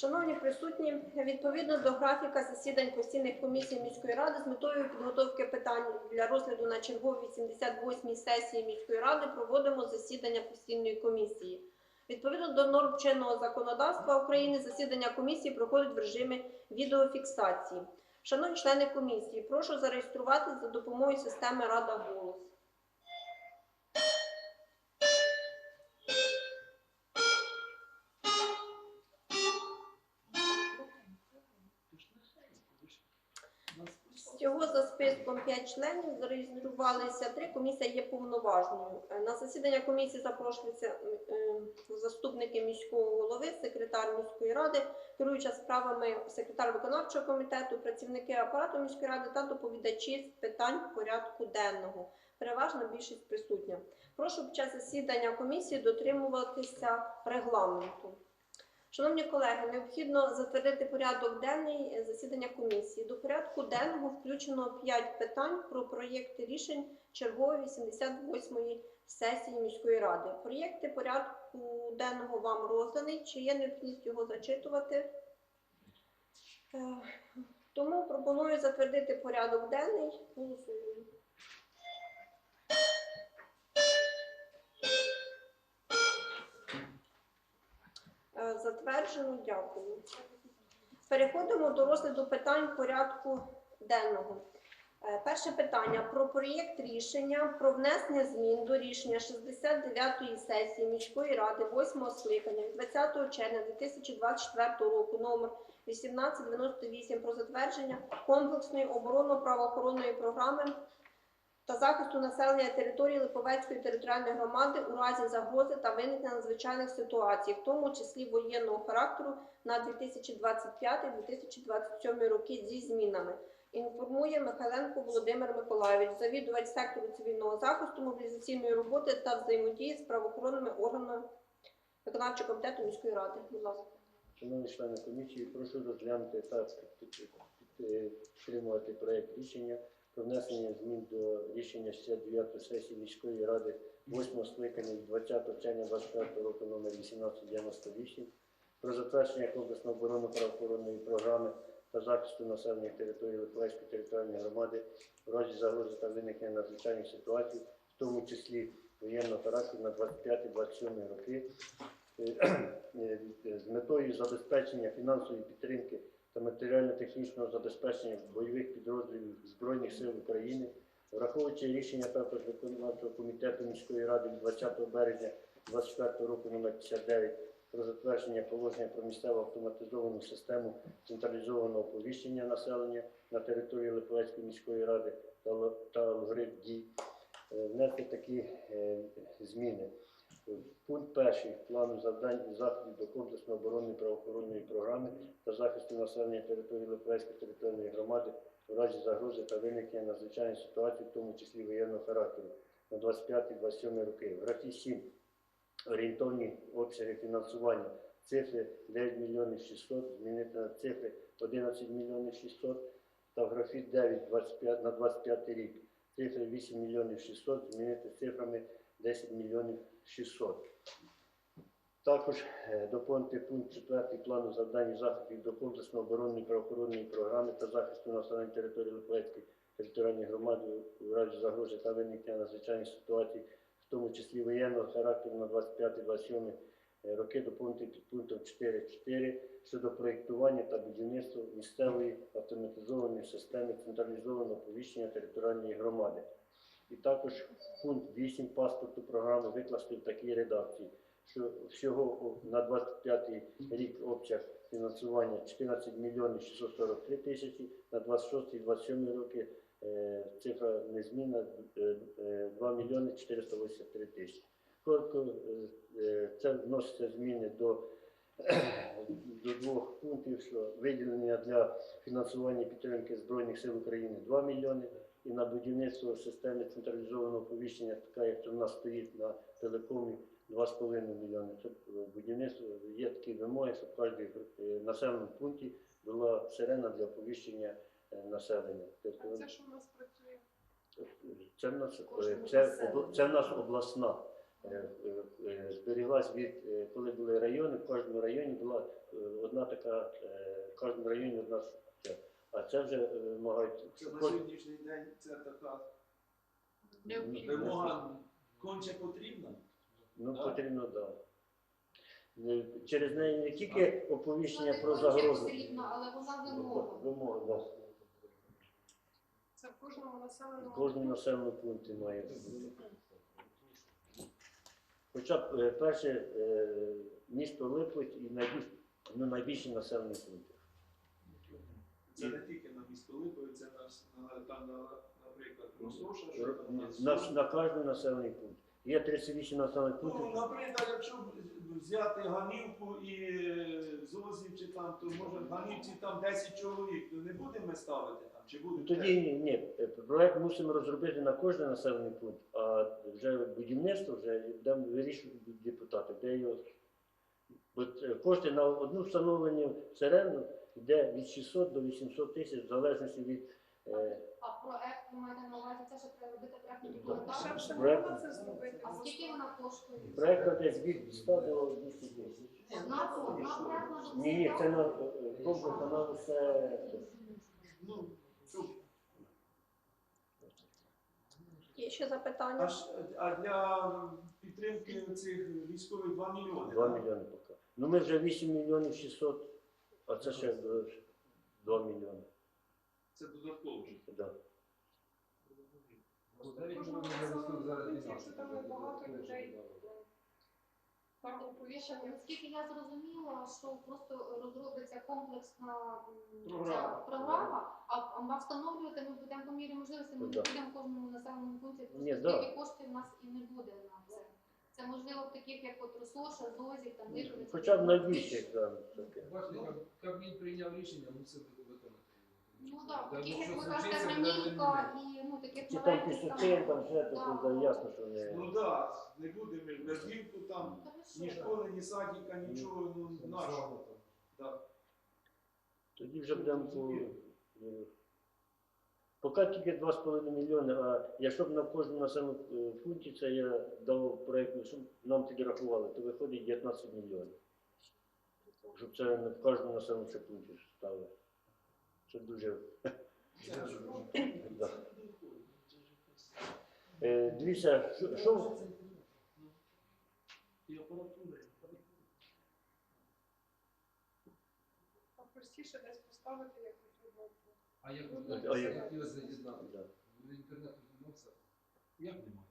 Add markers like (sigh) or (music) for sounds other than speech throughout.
Шановні присутні, відповідно до графіка засідань постійних комісій міської ради з метою підготовки питань для розгляду на черговій 88-й сесії міської ради проводимо засідання постійної комісії. Відповідно до норм чинного законодавства України, засідання комісії проходить в режимі відеофіксації. Шановні члени комісії, прошу зареєструватися за допомогою системи Рада голос. 5 членів зареєструвалися 3. Комісія є повноважною. Е, На засідання комісії запрошуються е, заступники міського голови, секретар міської ради, керуюча справами секретар виконавчого комітету, працівники апарату міської ради та доповідачі з питань порядку денного. Переважна більшість присутня. Прошу під час засідання комісії дотримуватися регламенту. Шановні колеги, необхідно затвердити порядок денний засідання комісії. До порядку денного включено 5 питань про проєкти рішень чергової 88-ї сесії міської ради. Проєкти порядку денного вам розданий. Чи є необхідність його зачитувати? Е, Тому пропоную затвердити порядок денний. Голосуємо. Затверджено, дякую. Переходимо до розгляду питань порядку денного. Е, Перше питання про проєкт рішення про внесення змін до рішення 69-ї сесії міської ради 8 скликання від 20 червня 2024 року номер 1898 про затвердження комплексної оборонно-правоохоронної програми та захисту населення території Липовецької територіальної громади у разі загрози та виникнення надзвичайних ситуацій, в тому числі воєнного характеру на 2025-2027 роки зі змінами. Інформує Михайленко Володимир Миколайович, завідувач сектору цивільного захисту, мобілізаційної роботи та взаємодії з правоохоронними органами виконавчого комітету міської ради. Будь ласка. Шановні члени комісії, прошу розглянути та під- під- підтримувати проект рішення про внесення змін до рішення 69 сесії міської ради 8 скликання від 20 червня 2024 року номер 1898 про затвердження комплексної оборони правоохоронної програми та захисту населення території Липовецької територіальної громади в разі загрози та виникнення надзвичайних ситуацій, в тому числі воєнного характеру на 25-27 роки. Е, з метою забезпечення фінансової підтримки та матеріально-технічного забезпечення бойових підрозділів Збройних сил України, враховуючи рішення також виконавчого комітету міської ради 20 березня 2024 року номер 59 про затвердження положення про місцеву автоматизовану систему централізованого оповіщення населення на території Липовецької міської ради та алгоритм дій, е, внести такі е, зміни. Пункт перший плану завдань і заходів до комплексної оборонної правоохоронної програми та захисту населення території Липовецької територіальної громади у разі загрози та виникнення надзвичайної ситуації, в тому числі воєнного характеру на 25-27 роки. В графі 7 орієнтовні обсяги фінансування цифри 9 мільйонів 600 змінити на цифри 11 мільйонів 600 та в графі 9 25, на 25 рік цифри 8 мільйонів 600 змінити цифрами 10 мільйонів 600. Також е, доповнити пункт 4 плану завдань заходів до комплексної оборонної правоохоронної програми та захисту населення території Липовецької територіальної громади у разі загрози та виникнення надзвичайних ситуацій, в тому числі воєнного характеру на 25-27 роки доповнити під пунктом 4.4 щодо проєктування та будівництва місцевої автоматизованої системи централізованого оповіщення територіальної громади. І також пункт 8 паспорту програми викласти в такій редакції, що всього на 25 рік обсяг фінансування 14 мільйонів 643 тисячі, на 26 і 27 роки е, цифра незмінна е, е, 2 мільйони 483 тисячі. Коротко, е, е, це вносяться зміни до, (coughs) до двох пунктів, що виділення для фінансування підтримки Збройних сил України 2 мільйони і на будівництво системи централізованого оповіщення, така як в нас стоїть на телекомі, 2,5 мільйони. Це е, будівництво є такі вимоги, щоб в кожній е, населеному пункті була сирена для оповіщення е, населення. Тобто, А це що у нас працює? це в нас, це, це в нас обласна зберіглась від коли були райони, в кожному районі була одна така, в кожному районі одна. А це вже е, вимагають. Це на сьогоднішній день це така вимога конче потрібна. Ну, Да. потрібно, так. Да. Через неї не тільки оповіщення Вона про загрозу. потрібна, але вона вимога. Вимога, да. Це в кожному населеному В кожному населеному пункті має бути. Хоча б е, перше е, місто Липоть і найбільш, ну, найбільші населені пункти. Це не тільки на місто Липові, це на, там, на, наприклад, Росоша, що там на На, на кожний населений пункт. Є 38 населених Ну, пунктів. наприклад, якщо взяти Ганівку і Зозів, чи там, то може в Ганівці там 10 чоловік, то не будемо ставити там, чи Ну, будемо? Тоді ні, ні, е, проект мусимо розробити на кожний населений пункт, а вже будівництво вже будемо вирішувати депутати, де його. От е, кошти на одну встановлення сирену йде від 600 до 800 тисяч, в залежності від е, А проект ви маєте на увазі те, що треба робити проектну Ще документацію? Проект. це. А скільки вона коштує? проект десь від 100 до 200 тисяч. Одна одна проектна Ні, ні, це на е, комплекс, все. Є ще запитання? А, а для підтримки цих військових 2 мільйони. 2 так? мільйони поки. Ну ми вже 8 мільйонів 600, а це ще е, 2 мільйони. Це додатково. вже. Да. В населеному якщо там небагато людей, там оповіщення. Наскільки я зрозуміла, що просто розробиться комплексна м, Програма. ця програма, а, а встановлювати ми будемо по мірі можливості, ми Ну, не да. будемо в кожному населеному пункті, просто Ні, да. стільки коштів у нас і не буде на це. Це можливо в таких, як от Росоша, Зозів, там Липовець. Хоча б найбільше там таке. Бачите, Каб- Кабмін прийняв рішення, мусив виконати. Ну так, Та, таких, як ви кажете, буде Гранівка і ну таких Чи там маленьких пісотин, там ще Да. таке, да, ясно, що не. Ну так, не будемо ми Бердівку там, ні школи, ні садика, нічого, ну нашого. Да. Тоді вже будемо по. Поки тільки 2,5 мільйони, а якщо б на кожному населеному пункті це я дав проєкт, щоб нам тоді рахували, то виходить 19 мільйонів. Щоб це на кожному населеному пункті ставили. Це дуже. (laughs) Не Е, Дивіться, що, простіше десь поставити, як. А як Ну, ви а як? хотіли заєднати? Да. В інтернету? Як немає?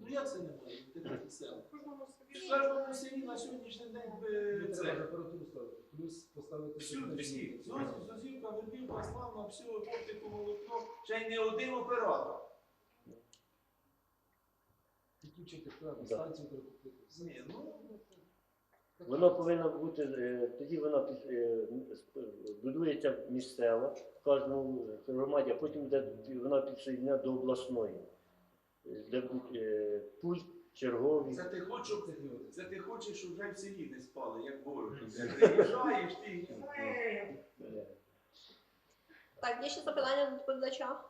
Ну як це немає? Інтернет села. В кожному селі. На сьогоднішній день би Треба це. апаратуру ставити, плюс поставити... Всюди, всі. Зозі- Зозівка, Вербівка, Славна, все, оптику, молоко. Ще й не один оператор. Підключити треба, Да. станцію прикупити. все. Ні, ну, Воно повинно бути, е, тоді воно е, будується місцево в кожному громаді, а потім йде, вона підсоєднена до обласної, де будуть пульт, чергові. це ти хочеш, щоб- це ти хочеш, щоб вже в селі не спали, як ворог. іде. Приїжджаєш ти. Е, Так, є ще запитання до доповідача?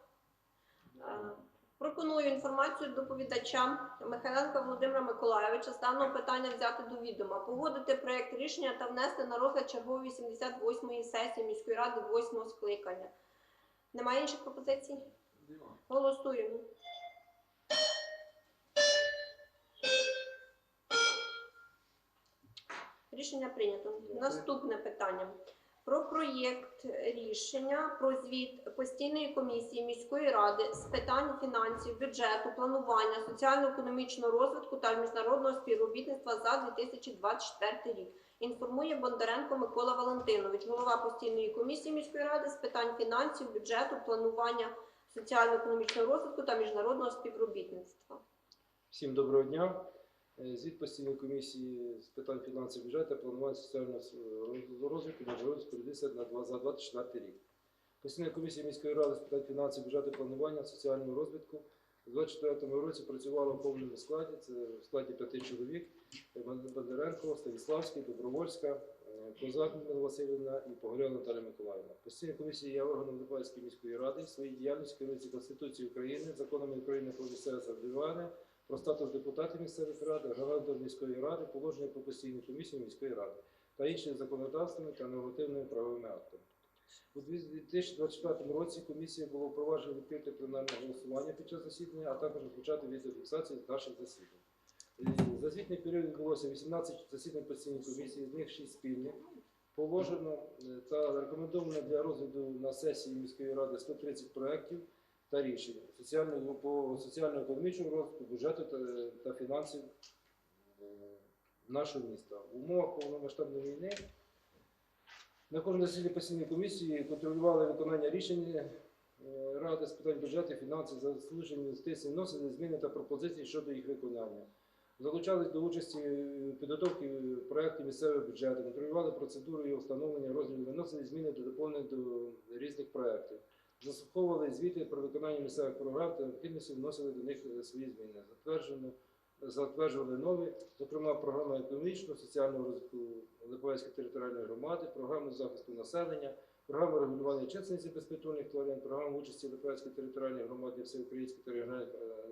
Пропоную інформацію доповідача Михайленка Володимира Миколайовича з даного питання взяти до відома, погодити проєкт рішення та внести на розгляд чергової 78-ї сесії міської ради 8-го скликання. Немає інших пропозицій? Голосуємо. Рішення прийнято. Наступне питання. Про проєкт рішення про звіт постійної комісії міської ради з питань фінансів, бюджету, планування, соціально-економічного розвитку та міжнародного співробітництва за 2024 рік. Інформує Бондаренко Микола Валентинович, голова постійної комісії міської ради з питань фінансів, бюджету, планування, соціально-економічного розвитку та міжнародного співробітництва. Всім доброго дня. Е, Звіт постійної комісії з питань фінансів бюджету, планування соціального розвитку співробітництва на два- за 24 рік. Постійна комісія міської ради з питань фінансів бюджету, планування соціального розвитку у 2024 році працювала в повному складі. Це в складі п'яти чоловік: Е, Бондаренко, Станіславський, Добровольська, е, Козак Людмила Васильівна і Погорєва Наталія Миколаївна. Постійна комісія є органом Липецької міської ради. Своїй діяльності керується Конституцією України, законами України про місцеве самоврядування, про статус депутатів місцевих рад, регламенту міської ради, положення про постійні комісії міської ради та іншими законодавствами та нормативними правовими актами. У 2024 році комісія було впроваджено відкрите пленарне голосування під час засідання, а також розпочати відеофіксацію наших засідань. Е, За звітний період відбулося 18 засідань постійної комісії, з них 6 спільних. Положено е, та рекомендовано для розгляду на сесії міської ради 130 проєктів та рішень соціального по соціально-економічному розвитку, бюджету та, та фінансів е, нашого міста. В умовах повномасштабної війни на кожному засіданні постійної комісії контролювали виконання рішень е, Ради з питань бюджету, фінансів, заслужені інвестицій, вносили зміни та пропозиції щодо їх виконання. Залучались до участі в підготовці проєктів місцевого бюджету, контролювали процедуру його встановлення, розгляду, виносили зміни до доповнень до різних проєктів. Заслуховували звіти про виконання місцевих програм та необхідності вносили до них свої зміни. Затверджували нові, зокрема, програма економічного, соціального розвитку Липовецької територіальної громади, програму захисту населення, програму регулювання численності безпритульних тварин, програму участі Липовецької територіальної громади всеукраїнських та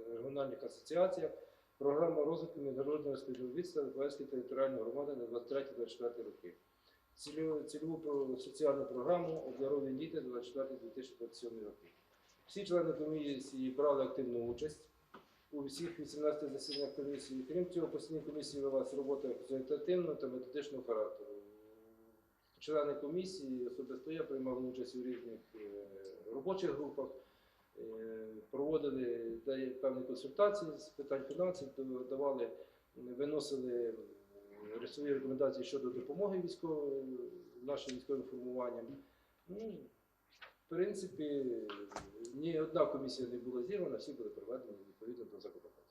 регіональних, асоціаціях, програма розвитку міжнародного співробітництва Липовецької територіальної громади на 23-24 роки. Цільову, цільову соціальну програму «Обдарові діти» 24-2027 роки. Всі члени комісії брали активну участь у всіх 18 засіданнях комісії. Крім цього, постійній комісії велася робота консультативного та методичного характеру. Члени комісії особисто я приймав участь у різних е, робочих групах, е, проводили певні консультації з питань фінансів, давали, виносили свої рекомендації щодо допомоги військовим, нашим військовим формуванням. Ну, в принципі, ні одна комісія не була зірвана, всі були проведені відповідно до законодавства.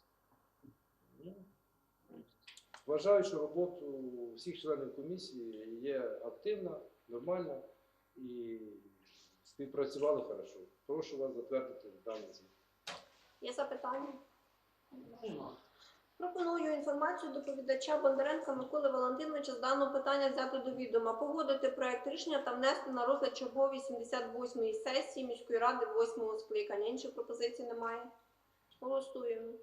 Ну, Вважаю, що робота всіх членів комісії є активна, нормальна і співпрацювали хорошо. Прошу вас затвердити даний звіт. Є запитання? Пропоную інформацію доповідача Бондаренка Миколи Валентиновича з даного питання взяти до відома, погодити проект рішення та внести на розгляд чергової 88-ї сесії міської ради 8-го скликання. Інших пропозицій немає. Голосуємо.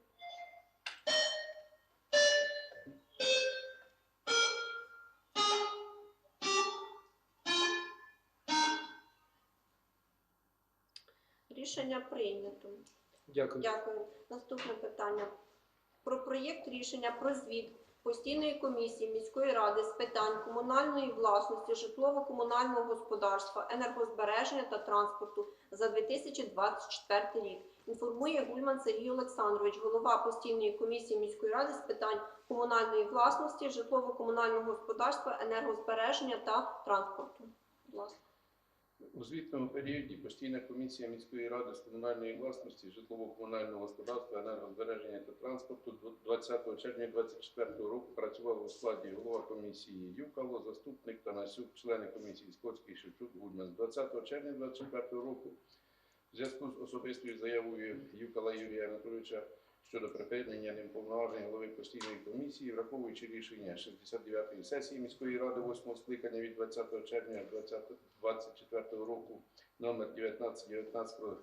Рішення прийнято. Дякую. Дякую. Наступне питання. Про проєкт рішення про звіт постійної комісії міської ради з питань комунальної власності, житлово-комунального господарства, енергозбереження та транспорту за 2024 рік. Інформує Гульман Сергій Олександрович, голова постійної комісії міської ради з питань комунальної власності, житлово-комунального господарства, енергозбереження та транспорту. У звітному періоді постійна комісія міської ради з комунальної власності, житлово-комунального господарства, енергозбереження та транспорту 20 червня 2024 року працювала у складі голова комісії Юкало, заступник Танасюк, члени комісії Скотський, Шевчук, Гульман. 20 червня 2024 року в зв'язку з особистою заявою Юкала Юрія Анатолійовича щодо припинення неповноважень голови постійної комісії, враховуючи рішення 69-ї сесії міської ради 8 скликання від 20 червня 2024 року номер 1919 про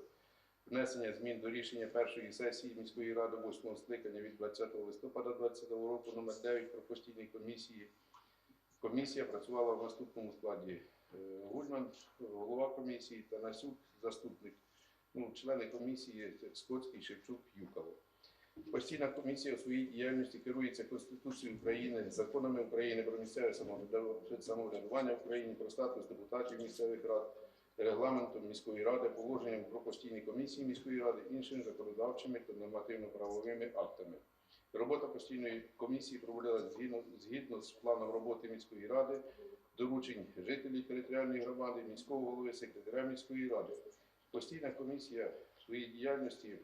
внесення змін до рішення першої сесії міської ради 8 скликання від 20 листопада 2020 року номер 9 про постійні комісії. Комісія працювала в наступному складі. Е, Гульман, голова комісії, Танасюк, заступник. Ну, члени комісії Скотський, Шевчук, Юкало. Постійна комісія у своїй діяльності керується Конституцією України, законами України про місцеве самоврядування- в Україні, про статус депутатів місцевих рад, регламентом міської ради, положенням про постійні комісії міської ради, іншими законодавчими та нормативно-правовими актами. Робота постійної комісії проводилася згідно, згідно з планом роботи міської ради, доручень жителів територіальної громади, міського голови, секретаря міської ради. Постійна комісія в своїй діяльності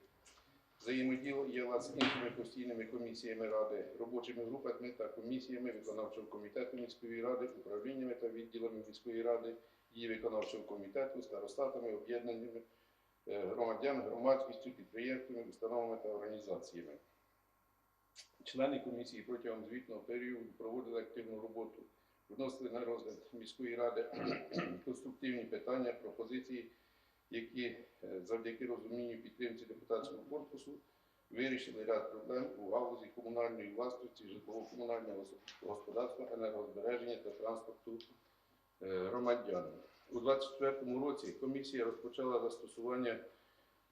взаємодіяла з іншими постійними комісіями ради, робочими групами та комісіями виконавчого комітету міської ради, управліннями та відділами міської ради, її виконавчого комітету, старостатами, об'єднаннями е, громадян, громадськістю, підприємствами, установами та організаціями. Члени комісії протягом звітного періоду проводили активну роботу, вносили на розгляд міської ради (clears throat) конструктивні питання, пропозиції, які е, завдяки розумінню підтримці депутатського корпусу вирішили ряд проблем у галузі комунальної власності, житлово-комунального господарства, енергозбереження та транспорту е, громадян. У 2024 році комісія розпочала застосування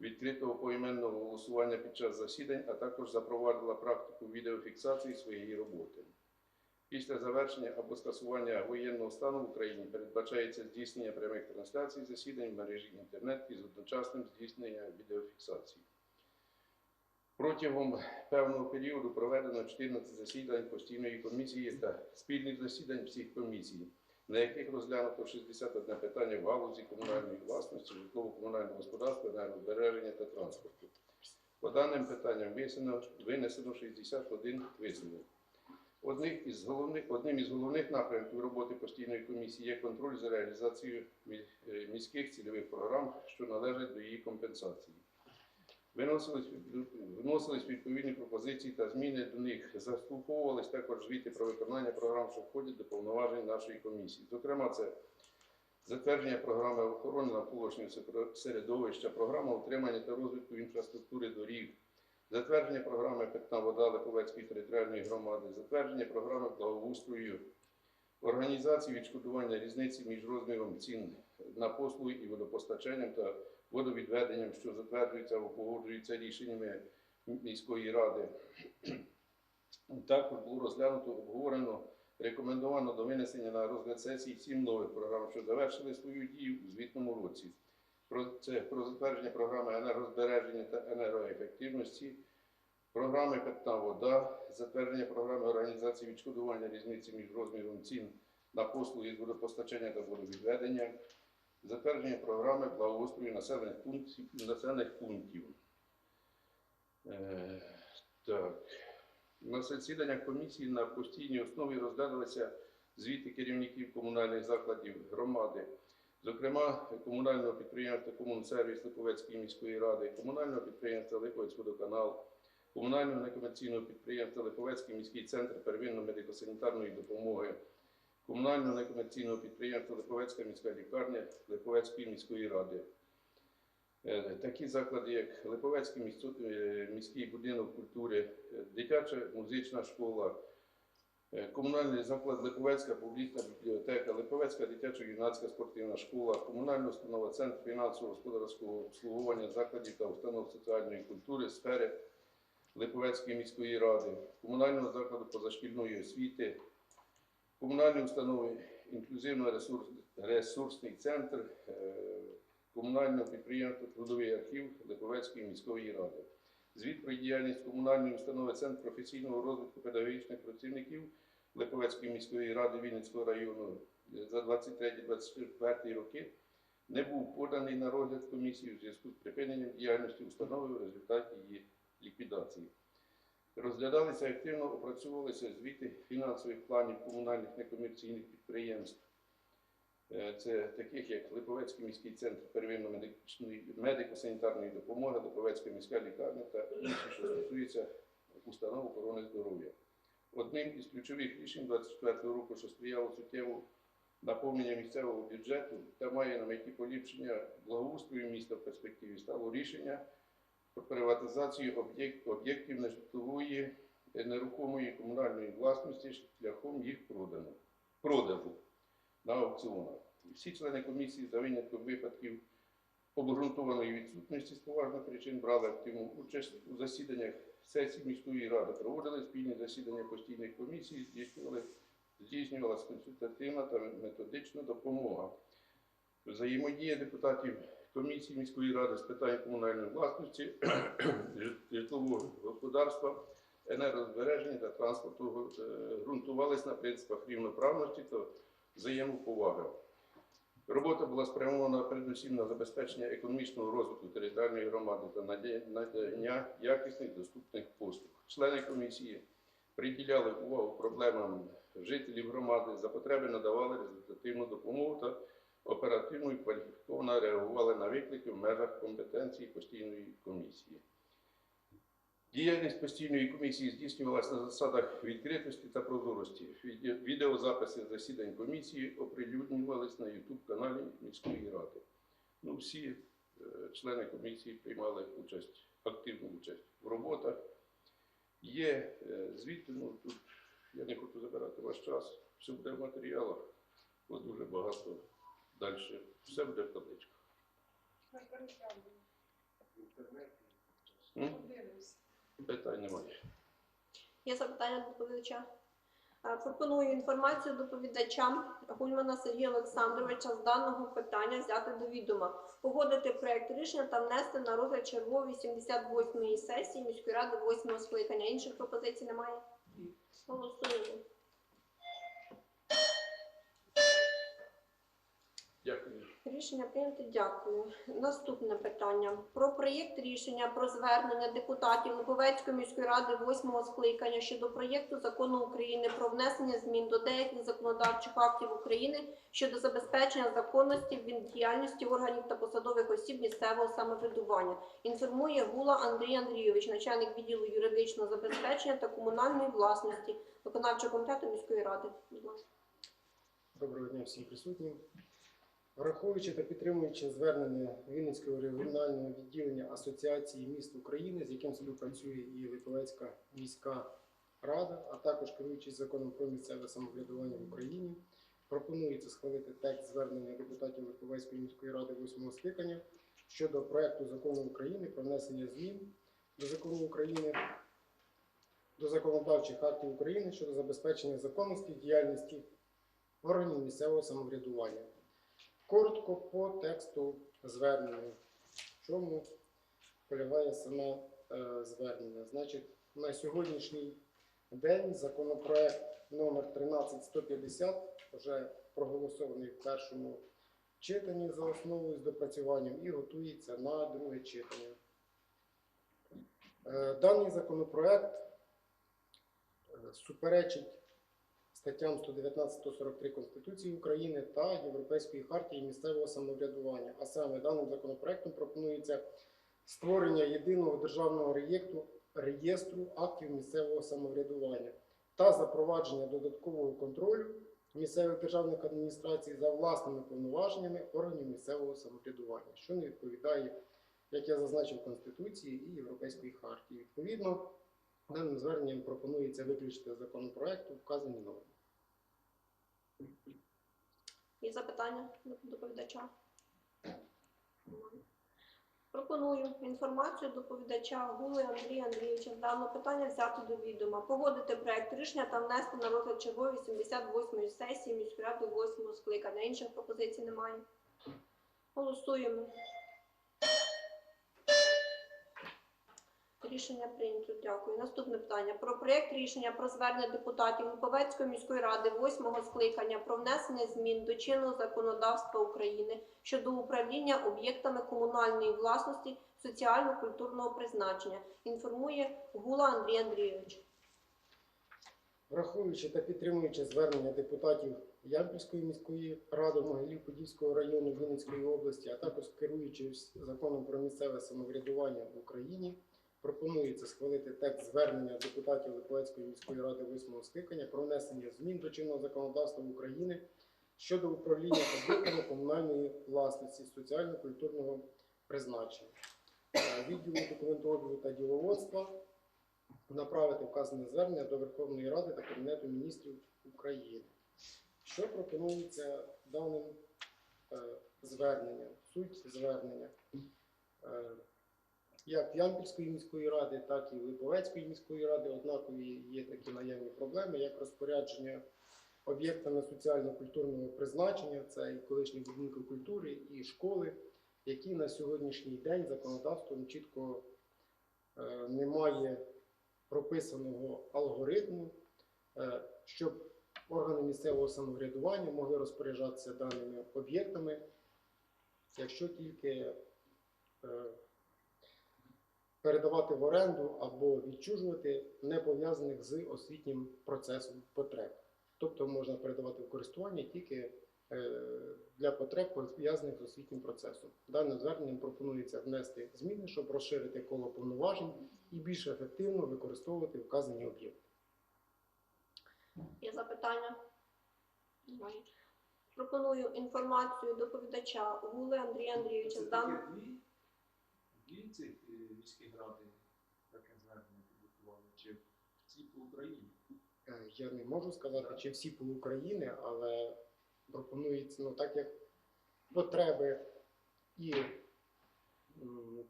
відкритого поіменного голосування під час засідань, а також запровадила практику відеофіксації своєї роботи. Після завершення або скасування воєнного стану в Україні передбачається здійснення прямих трансляцій засідань в мережі інтернет із одночасним здійсненням відеофіксації. Протягом певного періоду проведено 14 засідань постійної комісії та спільних засідань всіх комісій, на яких розглянуто 61 питання в галузі комунальної власності, житлово-комунального господарства, енергозбереження та транспорту. По даним питанням винесено, винесено 61 висновок. Одних із головних, одним із головних напрямків роботи постійної комісії є контроль за реалізацією е, міських цільових програм, що належать до її компенсації. Виносились, виносились відповідні пропозиції та зміни до них. Заслуховувались також звіти про виконання програм, що входять до повноважень нашої комісії. Зокрема, це затвердження програми охорони навколишнього середовища, програма утримання та розвитку інфраструктури доріг, затвердження програми Питна вода Липовецької територіальної громади, затвердження програми благоустрою, організації відшкодування різниці між розміром цін на послуги і водопостачанням та водовідведенням, що затверджується або погоджується рішеннями міської ради. Також було розглянуто, обговорено, рекомендовано до винесення на розгляд сесії сім нових програм, що завершили свою дію у звітному році. Це про затвердження програми енергозбереження та енергоефективності, програми Питна вода, затвердження програми організації відшкодування різниці між розміром цін на послуги з водопостачання та водовідведення, затвердження програми благоустрою населених пунктів. Населених пунктів. Е, так. На засіданнях комісії на постійній основі розглядалися звіти керівників комунальних закладів громади, зокрема комунального підприємства Комунсервіс Липовецької міської ради, комунального підприємства Липовецькводоканал, комунального некомерційного підприємства Липовецький міський центр первинної медико-санітарної допомоги, комунального некомерційного підприємства Липовецька міська лікарня Липовецької міської ради. Е, Такі заклади, як Липовецький е, міський будинок культури, е, дитяча музична школа, комунальний заклад Липовецька публічна бібліотека, Липовецька дитячо-юнацька спортивна школа, комунальна установа Центр фінансово-господарського обслуговування закладів та установ соціальної культури сфери Липовецької міської ради, комунального закладу позашкільної освіти, комунальні установи інклюзивно-ресурсний центр, е, комунального підприємства Трудовий архів Липовецької міської ради. Звіт про діяльність комунальної установи Центр професійного розвитку педагогічних працівників Липовецької міської ради Вінницького району за 23-24 роки не був поданий на розгляд комісії у зв'язку з припиненням діяльності установи в результаті її ліквідації. Розглядалися активно, опрацьовувалися звіти фінансових планів комунальних некомерційних підприємств. Е, Це таких як Липовецький міський центр первинної медичної медико-санітарної допомоги, Липовецька міська лікарня та інші, що стосуються установ охорони здоров'я. Одним із ключових рішень 2024 року, що сприяло суттєву наповнення місцевого бюджету та має на меті поліпшення благоустрою міста в перспективі, стало рішення про приватизацію об'єктів нежитлової нерухомої комунальної власності шляхом їх продажу на аукціонах. Всі члени комісії за винятком випадків обґрунтованої відсутності з поважних причин брали активну участь у засіданнях сесій міської ради, проводили спільні засідання постійних комісій, здійснювали, здійснювалася консультативна та методична допомога. Взаємодія депутатів комісії міської ради з питань комунальної власності, (clears throat) житлового господарства, енергозбереження та транспорту е, ґрунтувалися на принципах рівноправності та взаємоповаги. Робота була спрямована передусім на забезпечення економічного розвитку територіальної громади та надання якісних доступних послуг. Члени комісії приділяли увагу проблемам жителів громади, за потреби надавали результативну допомогу та оперативно і кваліфіковано реагували на виклики в межах компетенції постійної комісії. Діяльність постійної комісії здійснювалася на засадах відкритості та прозорості. Відео- Відеозаписи засідань комісії оприлюднювалися на YouTube каналі міської ради. Ну, всі е, члени комісії приймали участь, активну участь в роботах. Є е, звіти, ну тут я не хочу забирати ваш час, все буде в матеріалах, бо дуже багато далі. Все буде в табличках. Подивимось. Питань немає. Є запитання до доповідача? Е, Пропоную інформацію доповідачам Гульмана Сергія Олександровича з даного питання взяти до відома, погодити проект рішення та внести на розгляд чергової 78-ї сесії міської ради 8 скликання. Інших пропозицій немає? Голосуємо. Дякую. Рішення прийнято. Дякую. Наступне питання. Про проєкт рішення про звернення депутатів Липовецької міської ради восьмого скликання щодо проєкту закону України про внесення змін до деяких законодавчих актів України щодо забезпечення законності в діяльності органів та посадових осіб місцевого самоврядування. Інформує Гула Андрій Андрійович, начальник відділу юридичного забезпечення та комунальної власності виконавчого комітету міської ради. Доброго дня всім присутнім. Враховуючи та підтримуючи звернення Вінницького регіонального відділення Асоціації міст України, з яким співпрацює і Липовецька міська рада, а також керуючись законом про місцеве самоврядування в Україні, пропонується схвалити текст звернення депутатів Липовецької міської ради 8 скликання щодо проекту закону України про внесення змін до закону України до законодавчих актів України щодо забезпечення законності діяльності органів місцевого самоврядування. Коротко по тексту звернення. В чому полягає саме е, звернення? Значить, на сьогоднішній день законопроект номер 13150 вже проголосований в першому читанні за основою з допрацюванням і готується на друге читання. Е, Даний законопроект е, суперечить статтям 119-143 Конституції України та Європейської хартії місцевого самоврядування. А саме даним законопроектом пропонується створення єдиного державного реєстру, реєстру актів місцевого самоврядування та запровадження додаткового контролю місцевих державних адміністрацій за власними повноваженнями органів місцевого самоврядування, що не відповідає, як я зазначив, Конституції і Європейської хартії. Відповідно, даним зверненням пропонується виключити з законопроекту вказані норми. Є запитання до доповідача? Пропоную інформацію доповідача Гули Андрія Андрійовича в дане питання взяти до відома, погодити проект рішення та внести на розгляд чергової 78-ї сесії міської ради 8 скликання. Інших пропозицій немає. Голосуємо. Рішення прийнято. Дякую. Наступне питання. Про проєкт рішення про звернення депутатів Липовецької міської ради 8 скликання про внесення змін до чинного законодавства України щодо управління об'єктами комунальної власності соціально-культурного призначення. Інформує Гула Андрій Андрійович. Враховуючи та підтримуючи звернення депутатів Ямпільської міської ради Могилів-Подільського району Вінницької області, а також керуючись законом про місцеве самоврядування в Україні, пропонується схвалити текст звернення депутатів Липовецької міської ради 8 скликання про внесення змін до чинного законодавства України щодо управління об'єктами комунальної власності соціально-культурного призначення. Е, Відділу документообігу та діловодства направити вказане звернення до Верховної Ради та Кабінету міністрів України. Що пропонується даним е, зверненням? Суть звернення. Як Ямпільської міської ради, так і Липовецької міської ради. Однакові є такі наявні проблеми, як розпорядження об'єктами соціально-культурного призначення, це і колишні будинки культури, і школи, які на сьогоднішній день законодавством чітко е, немає прописаного алгоритму, е, щоб органи місцевого самоврядування могли розпоряджатися даними об'єктами, якщо тільки е, передавати в оренду або відчужувати не пов'язаних з освітнім процесом потреб. Тобто можна передавати в користування тільки е, для потреб, пов'язаних з освітнім процесом. Даним зверненням пропонується внести зміни, щоб розширити коло повноважень і більш ефективно використовувати вказані об'єкти. Є запитання? Пропоную інформацію доповідача Гули Андрія Андрійовича з Це Які цих е, міських ради таке звернення підготували? Чи всі по Україні? Е, Я не можу сказати, чи всі по Україні, але пропонується, ну так як потреби і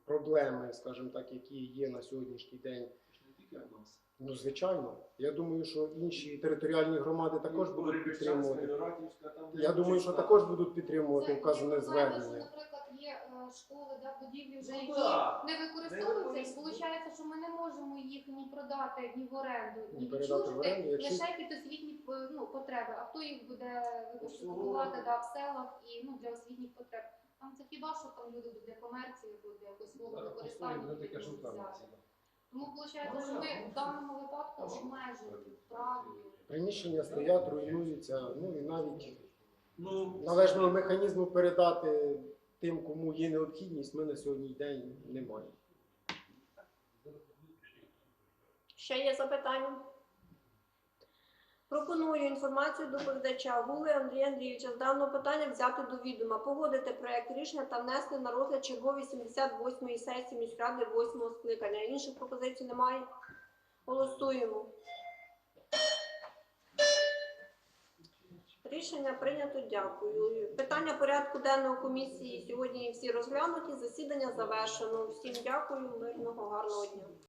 проблеми, скажімо так, які є на сьогоднішній день. Ну, звичайно, я думаю, що інші територіальні громади також Ну, будуть підтримувати. Я думаю, що також будуть підтримувати вказане є звернення. Е, школи, да, будівлі вже Ну, які да. не використовуються, і виходить, що ми не можемо їх ні продати, ні в оренду, Ні ні передати в оренду, відчужити, лише під освітні е, ну, потреби. А хто їх буде купувати да, в селах і ну, для освітніх потреб? Там це хіба що там люди для комерції для якогось свого використання. взяти. Тому виходить, що ми в даному випадку обмежені в праві. Приміщення стоять, руйнуються, ну і навіть Ну, належного механізму передати тим, кому є необхідність, ми на сьогоднішній день не маємо. Ще є запитання? Пропоную інформацію доповідача Гули Андрія Андрійовича з даного питання взяти до відома, погодити проект рішення та внести на розгляд чергової 78-ї сесії міськради 8-го скликання. Інших пропозицій немає. Голосуємо. Рішення прийнято. Дякую. Питання порядку денного комісії сьогодні всі розглянуті. Засідання завершено. Всім дякую. Мирного гарного дня.